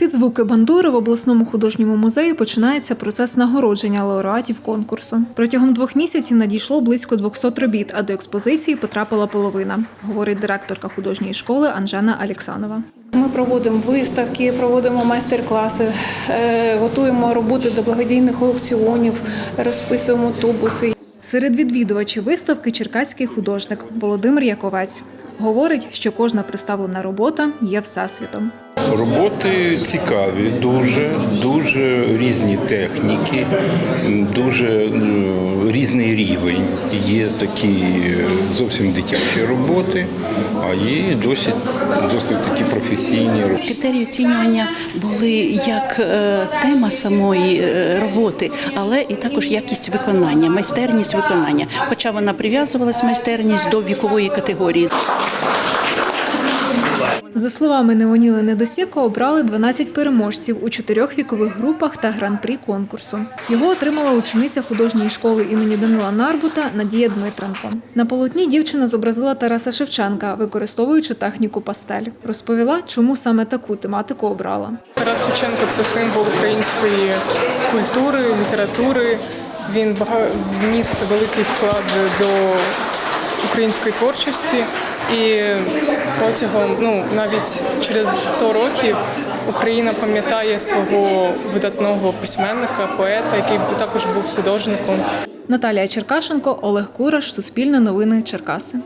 Звуки бандури в обласному художньому музеї починається процес нагородження лауреатів конкурсу. Протягом двох місяців надійшло близько 200 робіт, а до експозиції потрапила половина, говорить директорка художньої школи Анжена Алексанова. Ми проводимо виставки, проводимо майстер-класи, е, готуємо роботи до благодійних аукціонів, розписуємо тубуси. Серед відвідувачів виставки черкаський художник Володимир Яковець говорить, що кожна представлена робота є всесвітом. Роботи цікаві, дуже, дуже різні техніки, дуже різний рівень. Є такі е, зовсім дитячі роботи, а є досить, досить такі професійні роботи. Критерії оцінювання були як е, тема самої е, роботи, але і також якість виконання, майстерність виконання. Хоча вона прив'язувалась майстерність до вікової категорії. За словами Неоніли Недосіко, обрали 12 переможців у чотирьох вікових групах та гран-прі конкурсу. Його отримала учениця художньої школи імені Данила Нарбута Надія Дмитренко. На полотні дівчина зобразила Тараса Шевченка, використовуючи техніку пастель. Розповіла, чому саме таку тематику обрала. Тарас Шевченко це символ української культури, літератури. Він вніс великий вклад до української творчості. І протягом, ну навіть через 100 років Україна пам'ятає свого видатного письменника, поета, який також був художником. Наталія Черкашенко, Олег Кураш, Суспільне новини, Черкаси.